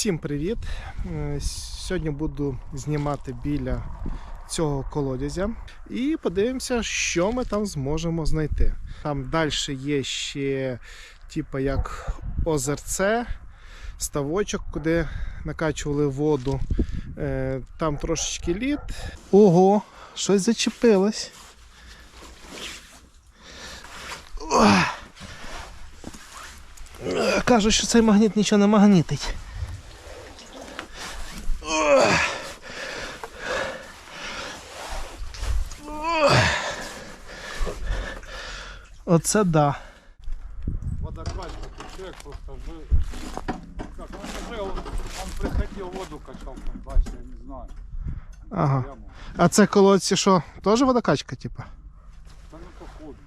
Всім привіт! Е, Сьогодні буду знімати біля цього колодязя і подивимося, що ми там зможемо знайти. Там далі є ще, типу, як озерце, ставочок, куди накачували воду. Е, Там трошечки лід. Ого, щось зачепилось. Кажуть, що цей магніт нічого не магнітить. Оце да. Водокачка, тут человек просто жил. Как он жил, он приходил воду качал там дальше, я не знаю. Ага. Яму. А це колодці що? Теж водокачка, типа? Да ну походу.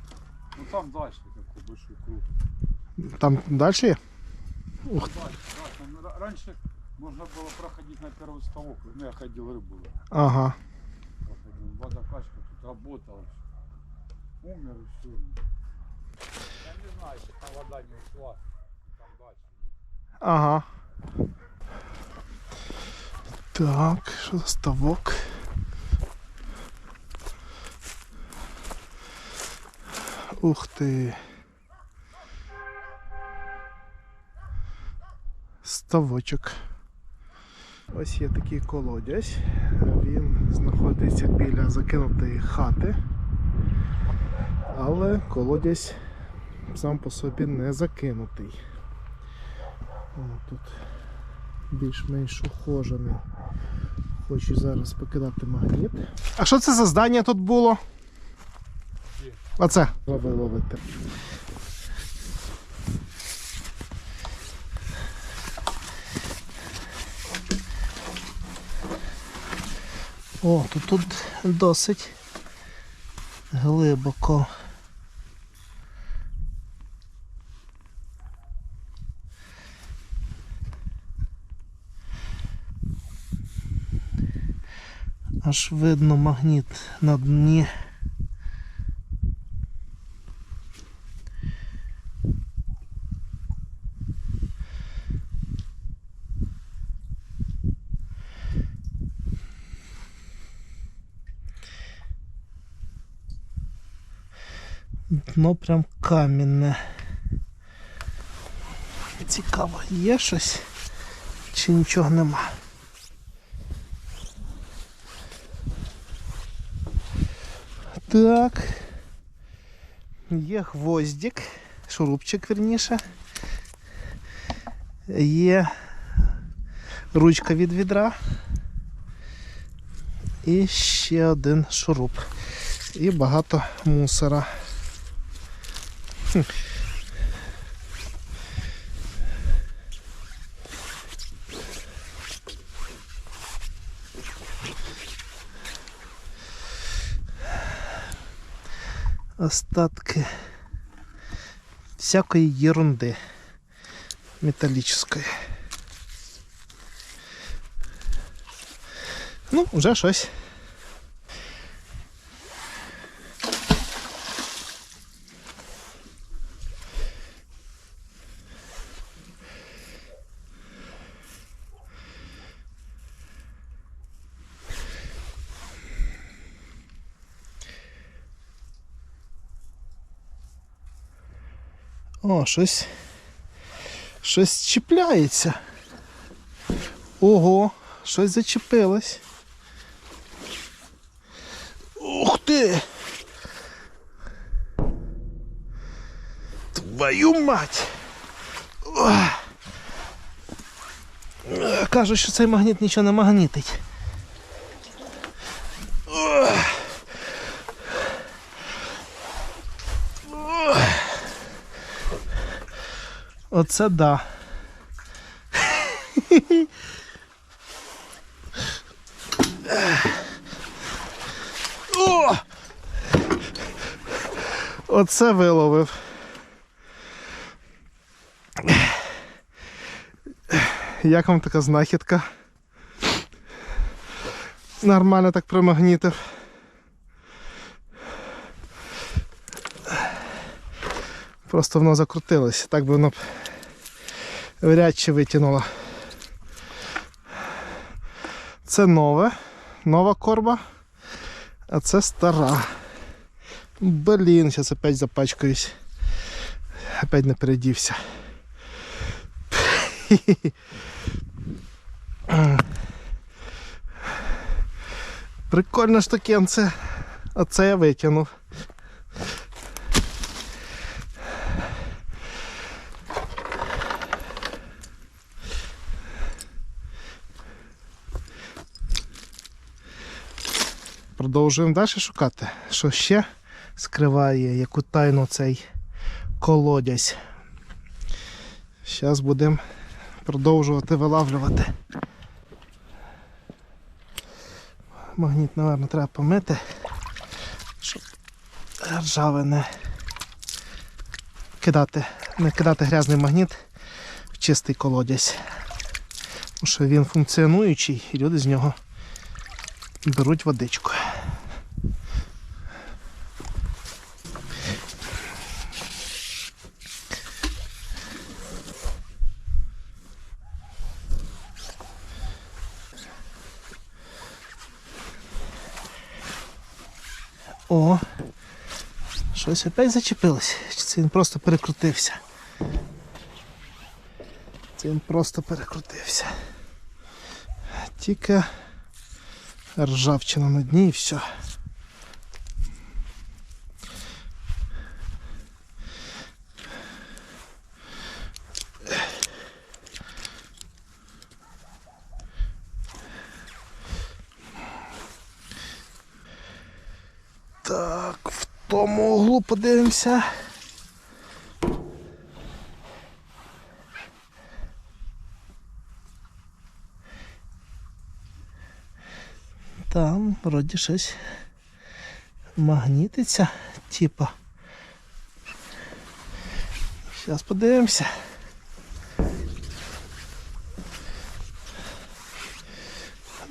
Ну там дальше такой большой круг. Там далі є? Дальше, да, там ра- раньше можно было проходить на первый ставок. Ну я ходил рыбу ловить. Ага. проходил. Водокачка тут работала. Умер и все. Я не знаю, если там вода не ушла. Там дальше. Ага. Так, що за ставок? Ух ти. Ставочок. Ось є такий колодязь. Він знаходиться біля закинутої хати. Але колодязь сам по собі не закинутий. О, тут більш-менш ухожений. Хочу зараз покидати магніт. А що це за здання тут було? Оце. Треба ловити. О, тут, тут досить глибоко. Аж видно магніт на дні. Дно прям камінне. Цікаво, є щось чи нічого нема. Так. Є гвоздик, шурупчик верніше. Є ручка від відра. І ще один шуруп. І багато мусора. Остатки всякої ерунди металічної. Ну, вже щось. О, щось. Щось чіпляється. Ого, щось зачепилось. Ух ти! Твою мать! Кажуть, що цей магніт нічого не магнітить. Оце да. О! Оце виловив. Як вам така знахідка? Нормально так примагнітив. Просто воно закрутилось, так би воно б вряд чи витягнуло. Це нове, нова корба, а це стара. Блін, зараз опять запачкаюсь. Опять не передівся. Прикольне штукенце. А це я витягнув. Продовжуємо далі шукати, що ще скриває яку тайну цей колодязь. Зараз будемо продовжувати вилавлювати. Магніт, напевно, треба помити, щоб ржаве не кидати, не кидати грязний магніт в чистий колодязь. Тому що він функціонуючий і люди з нього беруть водичку. О, щось опять зачепилось. Чи це він просто перекрутився? Це він просто перекрутився. Тільки ржавчина на дні і все. Так, в тому углу подивимося. Там вроді щось магнітиться, типа. Зараз подивимося.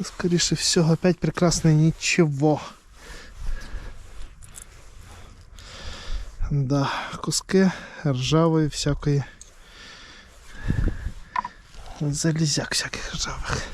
Скоріше всього, опять прекрасне нічого. Да, куски ржавої всякої. Залізяк всяких ржавих.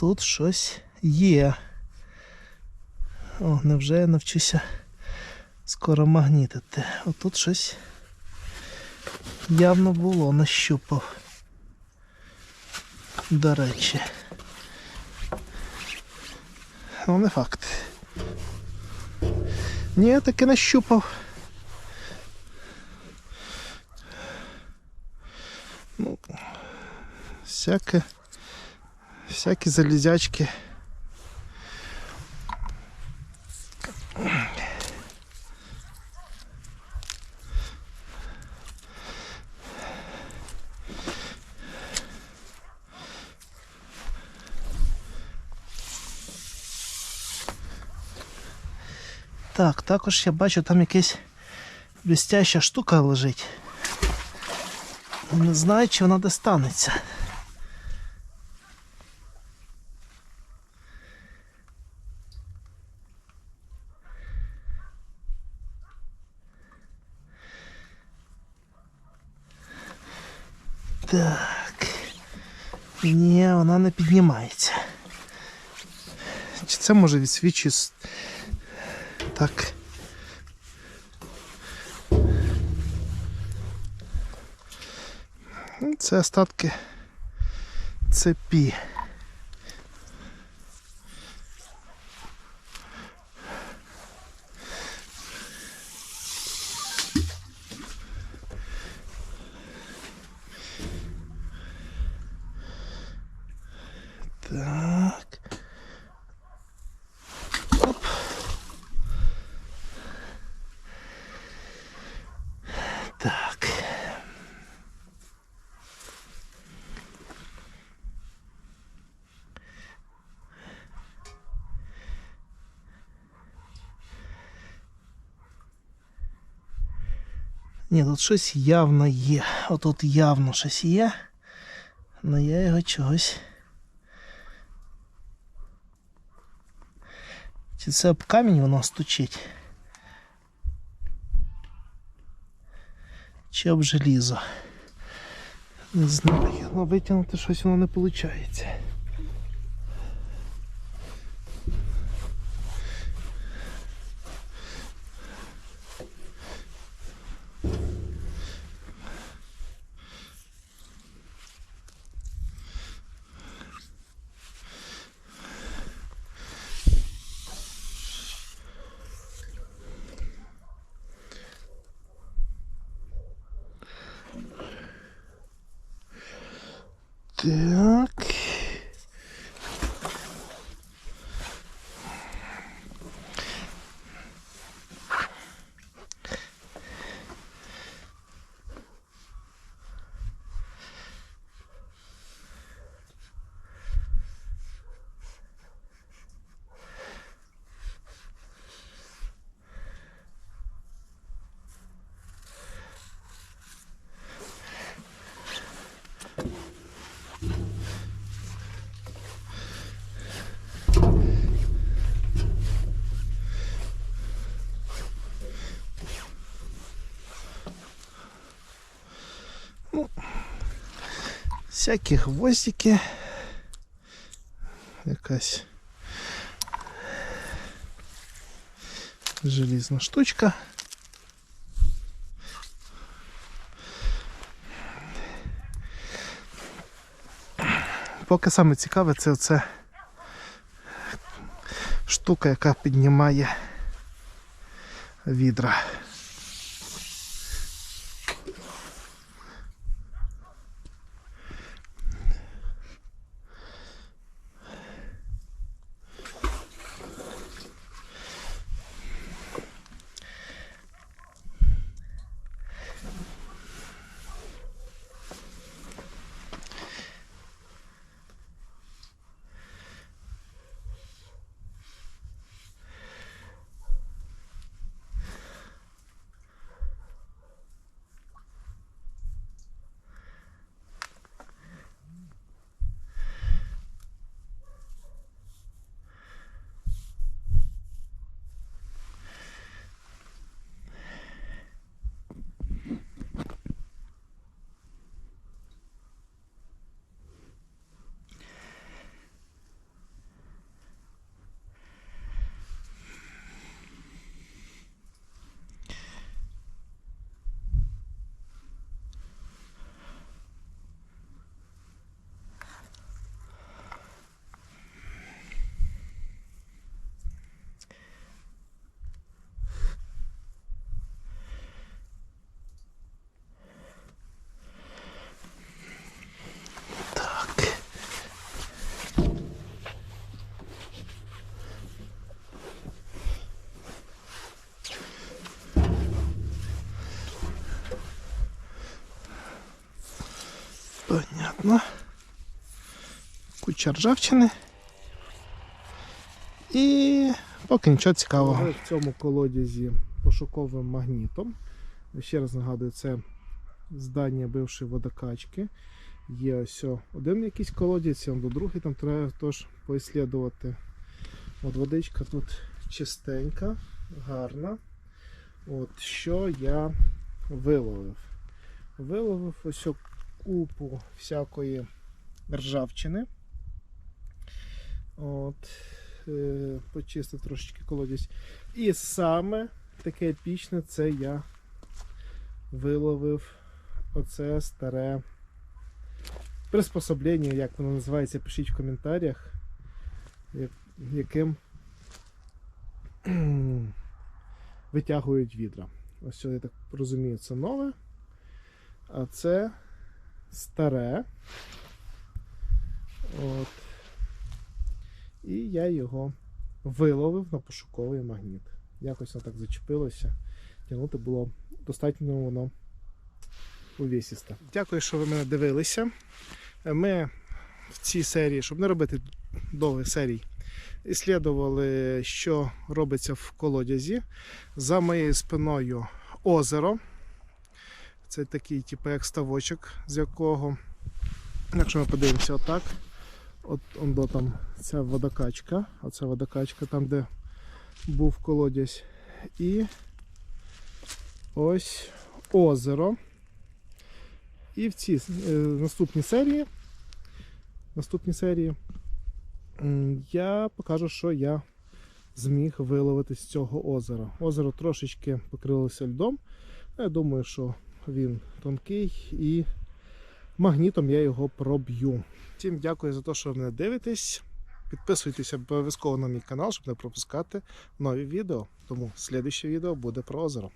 Тут щось є. О, невже я навчуся скоро магнітити. Отут щось явно було, нащупав. До речі. Ну, не факт. Ні, таки нащупав. Ну, всяке, всякі залізячки. Так, також я бачу там якась блестяща штука лежить. Не знаю, чи вона достанеться. Так. Ні, вона не піднімається. Чи це може відсвічує с- так. Ну, Це остатки цепі. Ні, тут щось явно є. Отут явно щось є. Але я його чогось. Чи це об камінь воно стучить? Чи об желізо? Не знаю, але витягнути щось воно не виходить. Так. Всякі гвоздики. Якась желізна штучка. Поки саме цікаве це оце штука, яка піднімає відра. Так. Понятно. Куча ржавчини. І поки нічого цікавого. В цьому колодязі пошуковим магнітом. Ще раз нагадую, це здання бившої водокачки. Є ось один якийсь колодязь, до другий там треба теж поіслідувати. От водичка тут чистенька, гарна. От що я виловив. Виловив ось купу всякої ржавчини. От, е, почистив трошечки колодязь. І саме таке епічне це я виловив оце старе приспособлення, як воно називається, пишіть в коментарях, яким витягують відра. Ось я так розумію, це нове, а це старе. От. І я його виловив на пошуковий магніт. Якось воно так зачепилося. Тягнути було достатньо воно увесісте. Дякую, що ви мене дивилися. Ми в цій серії, щоб не робити довгих серій, іслідували, що робиться в колодязі. За моєю спиною озеро. Це такий, типу, як ставочок, з якого, якщо ми подивимося отак, от он до там ця водокачка, оця водокачка, там, де був колодязь. І ось озеро. І в цій е, наступній серії, наступній серії я покажу, що я зміг виловити з цього озера. Озеро трошечки покрилося льдом. Я думаю, що він тонкий і магнітом я його проб'ю. Всім дякую за те, що ви мене дивитесь. Підписуйтесь обов'язково на мій канал, щоб не пропускати нові відео. Тому слідуще відео буде про озеро.